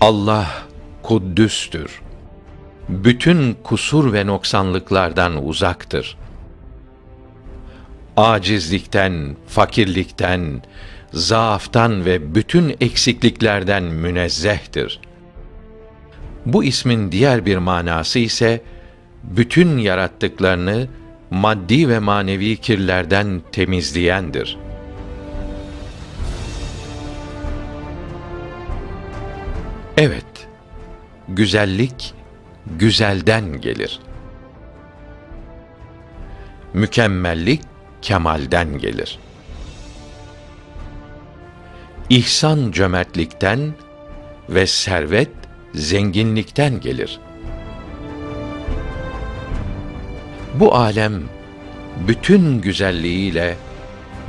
Allah kuddüstür. Bütün kusur ve noksanlıklardan uzaktır. Acizlikten, fakirlikten, zaaftan ve bütün eksikliklerden münezzehtir. Bu ismin diğer bir manası ise bütün yarattıklarını maddi ve manevi kirlerden temizleyendir.'' Evet, güzellik güzelden gelir. Mükemmellik kemalden gelir. İhsan cömertlikten ve servet zenginlikten gelir. Bu alem bütün güzelliğiyle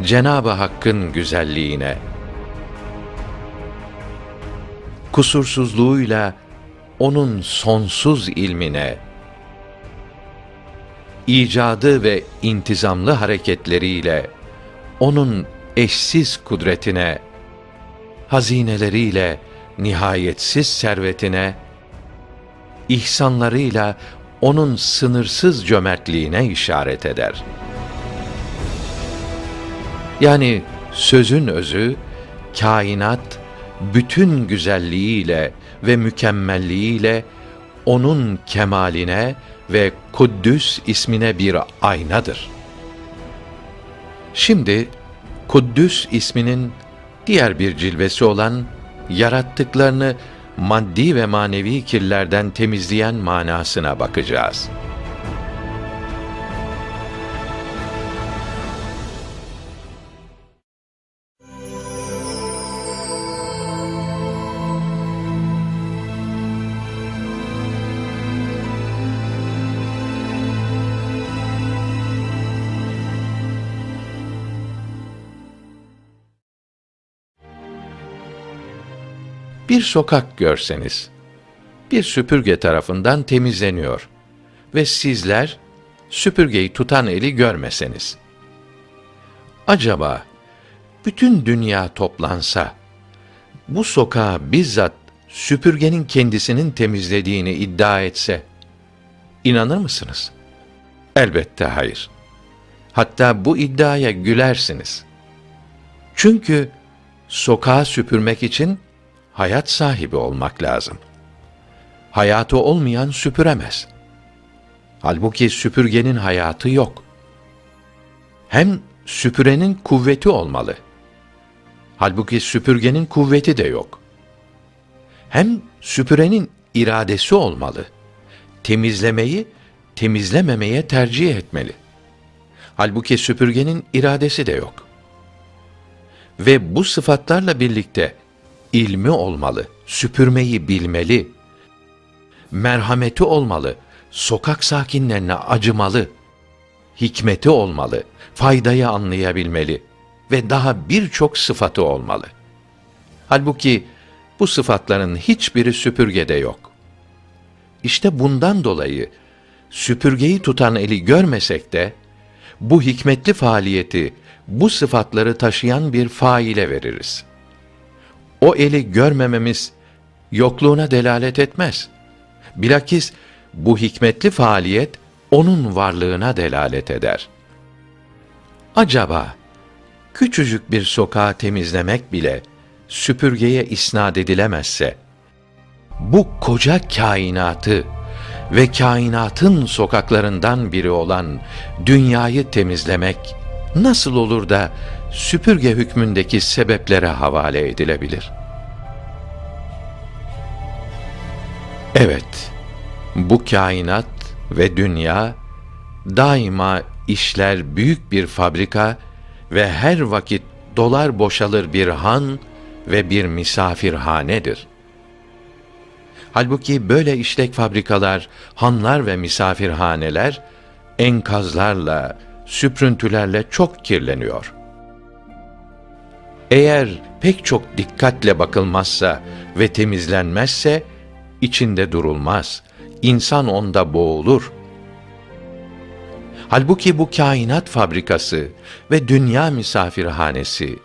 Cenab-ı Hakk'ın güzelliğine kusursuzluğuyla onun sonsuz ilmine, icadı ve intizamlı hareketleriyle onun eşsiz kudretine, hazineleriyle nihayetsiz servetine, ihsanlarıyla onun sınırsız cömertliğine işaret eder. Yani sözün özü kainat bütün güzelliğiyle ve mükemmelliğiyle onun kemaline ve Kuddüs ismine bir aynadır. Şimdi Kuddüs isminin diğer bir cilvesi olan yarattıklarını maddi ve manevi kirlerden temizleyen manasına bakacağız.'' Bir sokak görseniz, bir süpürge tarafından temizleniyor ve sizler süpürgeyi tutan eli görmeseniz. Acaba bütün dünya toplansa, bu sokağı bizzat süpürgenin kendisinin temizlediğini iddia etse, inanır mısınız? Elbette hayır. Hatta bu iddiaya gülersiniz. Çünkü sokağı süpürmek için hayat sahibi olmak lazım. Hayatı olmayan süpüremez. Halbuki süpürgenin hayatı yok. Hem süpürenin kuvveti olmalı. Halbuki süpürgenin kuvveti de yok. Hem süpürenin iradesi olmalı. Temizlemeyi temizlememeye tercih etmeli. Halbuki süpürgenin iradesi de yok. Ve bu sıfatlarla birlikte ilmi olmalı, süpürmeyi bilmeli, merhameti olmalı, sokak sakinlerine acımalı, hikmeti olmalı, faydayı anlayabilmeli ve daha birçok sıfatı olmalı. Halbuki bu sıfatların hiçbiri süpürgede yok. İşte bundan dolayı süpürgeyi tutan eli görmesek de bu hikmetli faaliyeti bu sıfatları taşıyan bir faile veririz.'' O eli görmememiz yokluğuna delalet etmez. Bilakis bu hikmetli faaliyet onun varlığına delalet eder. Acaba küçücük bir sokağı temizlemek bile süpürgeye isnat edilemezse bu koca kainatı ve kainatın sokaklarından biri olan dünyayı temizlemek nasıl olur da süpürge hükmündeki sebeplere havale edilebilir. Evet, bu kainat ve dünya daima işler büyük bir fabrika ve her vakit dolar boşalır bir han ve bir misafirhanedir. Halbuki böyle işlek fabrikalar, hanlar ve misafirhaneler enkazlarla, süprüntülerle çok kirleniyor.'' Eğer pek çok dikkatle bakılmazsa ve temizlenmezse içinde durulmaz. İnsan onda boğulur. Halbuki bu kainat fabrikası ve dünya misafirhanesi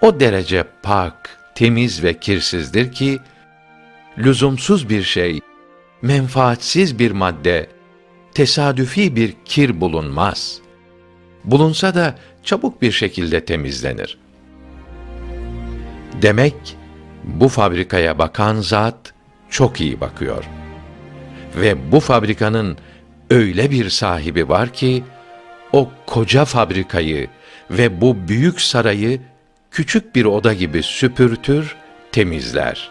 o derece pak, temiz ve kirsizdir ki lüzumsuz bir şey, menfaatsiz bir madde, tesadüfi bir kir bulunmaz. Bulunsa da çabuk bir şekilde temizlenir. Demek bu fabrikaya bakan zat çok iyi bakıyor. Ve bu fabrikanın öyle bir sahibi var ki o koca fabrikayı ve bu büyük sarayı küçük bir oda gibi süpürtür, temizler.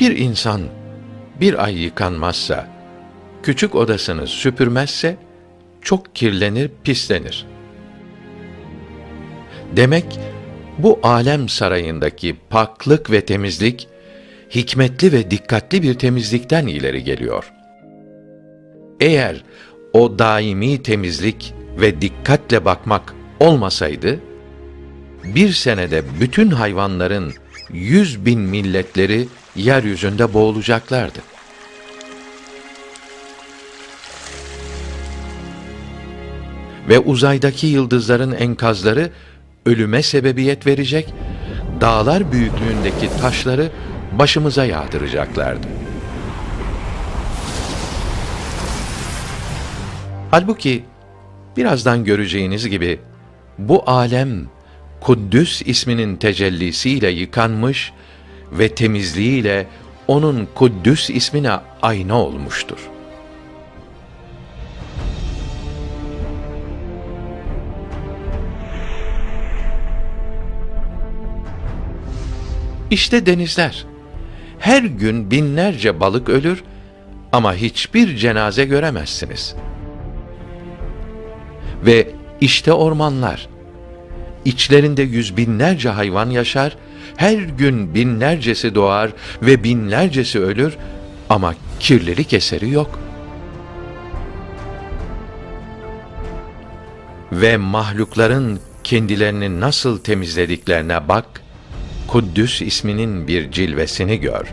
Bir insan bir ay yıkanmazsa, küçük odasını süpürmezse çok kirlenir, pislenir. Demek bu alem sarayındaki paklık ve temizlik hikmetli ve dikkatli bir temizlikten ileri geliyor. Eğer o daimi temizlik ve dikkatle bakmak olmasaydı, bir senede bütün hayvanların yüz bin milletleri yeryüzünde boğulacaklardı. Ve uzaydaki yıldızların enkazları ölüme sebebiyet verecek, dağlar büyüklüğündeki taşları başımıza yağdıracaklardı. Halbuki birazdan göreceğiniz gibi bu alem Kuddüs isminin tecellisiyle yıkanmış ve temizliğiyle onun Kuddüs ismine ayna olmuştur. İşte denizler. Her gün binlerce balık ölür ama hiçbir cenaze göremezsiniz. Ve işte ormanlar. İçlerinde yüz binlerce hayvan yaşar, her gün binlercesi doğar ve binlercesi ölür ama kirlilik eseri yok. Ve mahlukların kendilerini nasıl temizlediklerine bak, Kuddüs isminin bir cilvesini gör.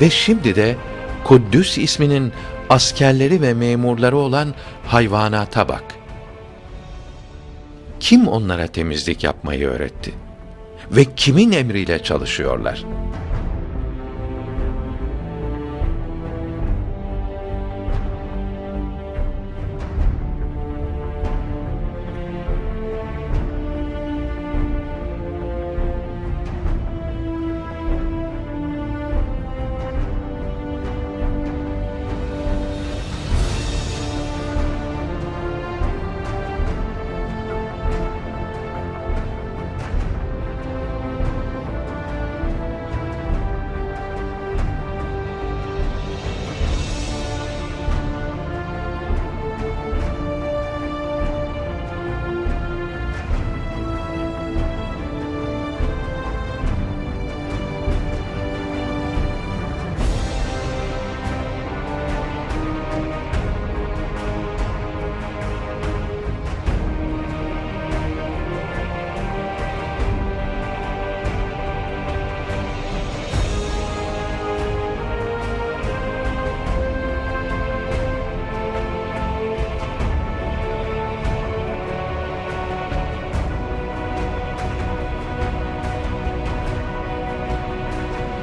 Ve şimdi de Kuddüs isminin askerleri ve memurları olan hayvanata bak. Kim onlara temizlik yapmayı öğretti? Ve kimin emriyle çalışıyorlar?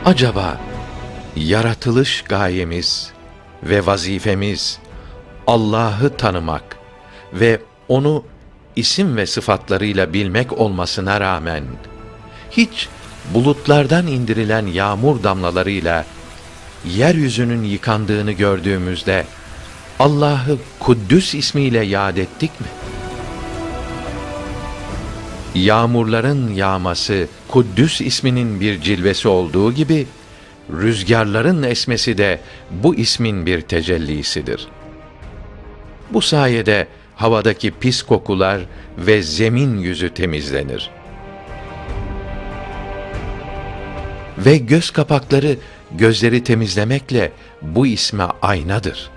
Acaba yaratılış gayemiz ve vazifemiz Allah'ı tanımak ve onu isim ve sıfatlarıyla bilmek olmasına rağmen hiç bulutlardan indirilen yağmur damlalarıyla yeryüzünün yıkandığını gördüğümüzde Allah'ı Kuddüs ismiyle yad ettik mi? Yağmurların yağması Kuddüs isminin bir cilvesi olduğu gibi rüzgarların esmesi de bu ismin bir tecellisidir. Bu sayede havadaki pis kokular ve zemin yüzü temizlenir. Ve göz kapakları gözleri temizlemekle bu isme aynadır.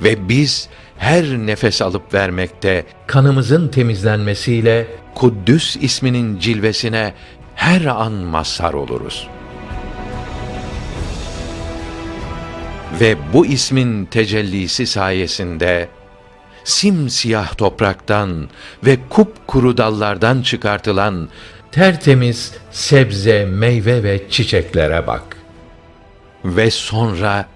Ve biz her nefes alıp vermekte kanımızın temizlenmesiyle Kuddüs isminin cilvesine her an mazhar oluruz. Ve bu ismin tecellisi sayesinde simsiyah topraktan ve kupkuru dallardan çıkartılan tertemiz sebze, meyve ve çiçeklere bak. Ve sonra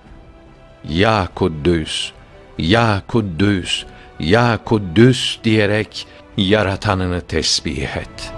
ya Kuddüs, ya Kuddüs, ya Kuddüs diyerek yaratanını tesbih et.''